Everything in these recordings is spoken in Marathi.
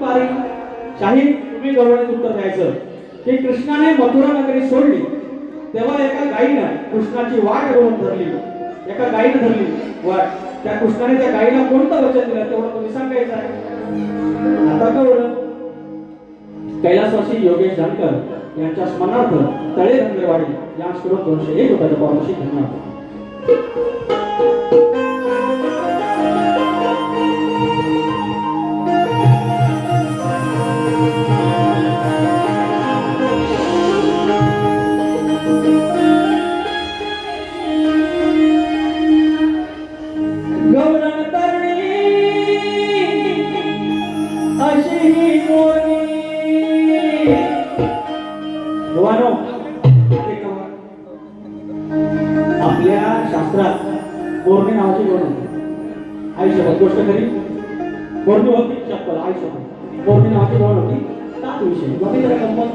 पारी. शाही तुम्ही गवळणीत उत्तर द्यायचं. की कृष्णाने मथुरा नगरी सोडली तेव्हा एका गायीनं कृष्णाची वाट रोवून धरली. एका गायीनं धरली वाट. त्या कृष्णाने त्या गायीला कोणतं वचन दिलं? तेवढं तुम्ही सांगायचं आहे. आता कळलं. कैलासवासी योगेश जानकर यांच्या स्मरणार्थ तळे धनगरवाडी या स्रोत दोनशे एक रुपयाच्या पावशी धन्यवाद नावाची गौण होती आयुष्यभर गोष्ट खरी मोरणी होती चप्पल आयुष्यभर मोरणी नावाची गौण होती सात विषय बघितलं का गंमत?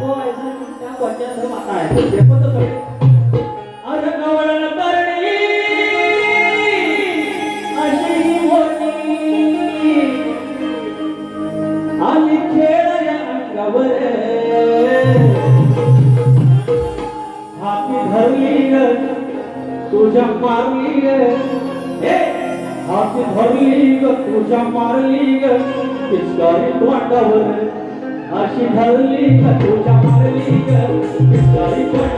तो ऐसा त्या कोणत्या माता आहे ते पण तर आली खेळ या अंगावर तुझ्या मारली ग हाथ धरली ग तुझ्या मारली ग पिचकारी तोंडावर अशी धरली ग तुझ्या मारली ग पिचकारी त्या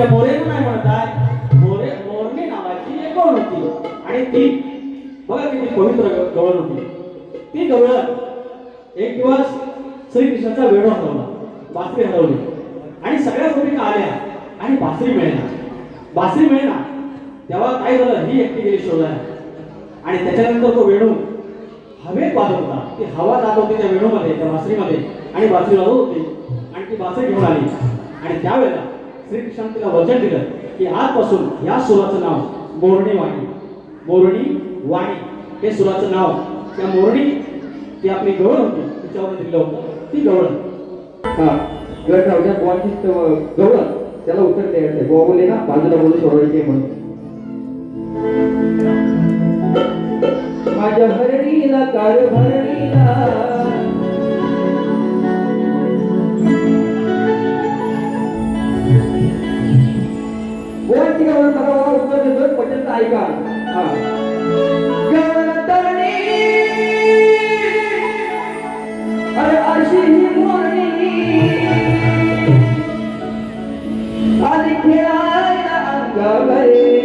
तुमच्या मोरेनं नाही म्हणत आहे. मोरे मोरणी नावाची एक गवळ होती. आणि ती बघा किती पवित्र गवळ होती. ती गवळ एक दिवस श्रीकृष्णाचा वेळ हरवला. बासरी हरवली. आणि सगळ्या गोपिका आल्या आणि बासरी मिळेना. बासरी मिळेना. तेव्हा काय झालं? ही एकटी गेली शोधायला. आणि त्याच्यानंतर तो वेणू हवेत वाजत होता. ती हवा जात होती त्या वेणूमध्ये त्या बासरीमध्ये. आणि बासरी वाजत होती. आणि ती बासरी घेऊन आली. आणि त्यावेळेला श्रीकृष्णाने तिला वचन दिलं की आजपासून या सुराचं नाव मोरणी वाणी. मोरणी वाणी. हे सुराचं नाव त्या मोरणी ती आपली गवळ होती तिच्यावर दिलं होतं. ती गवळ. हा गट राहूच्या बुवांची गवळण त्याला उत्तर द्यायचं बुवा बोलले ना बाजूला बोलू सोडवायचे म्हणून. माझ्या हरणीला कार भरणीला ऐका. हा. अरे अशी ही मोरणी. आली खेळायला अंगावरे.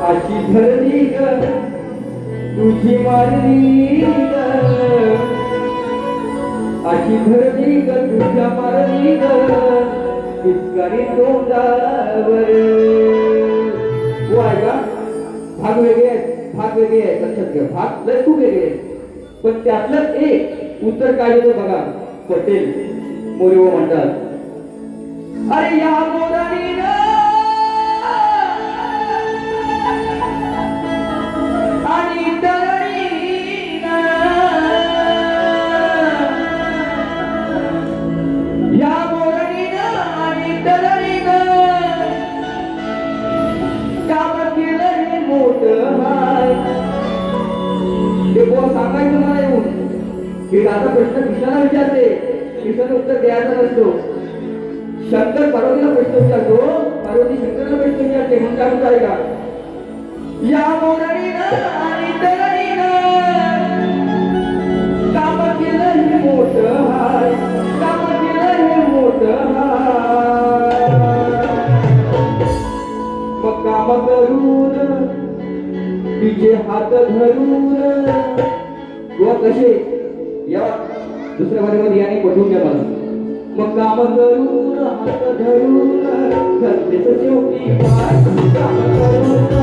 अशी धरली ग. तुझी मारली ग. अशी धरली ग. तुझ्या मारली ग. पिचकारी भाग वेगळे आहेत लक्षात घ्या. भाग लय खूप वेगळे आहेत. पण त्यातलं एक उत्तर काय देतो बघा. पटेल मोरेव म्हणतात अरे या मोरानीनं आणि तरणीनं या मोरणीनं आणि तरणीनं हे दादा प्रश्न कृष्णाला विचारते? कृष्णाने उत्तर द्यायचा नसतो. शंकर पार्वतीला प्रश्न विचारतो. पार्वती शंकरला प्रश्न विचारते म्हणून काय म्हणता ऐका या मोरणीनं आणि तरणीनं काम केलं हे मोठ हाय. काम केलं हे मोठ हाय. मग काम करून तिचे हात धरून. व कसे? या. दुसऱ्या बारीमध्ये याने पटवून घ्या मला मग काम करून हात धरून घरचेच शेवटी काम करून.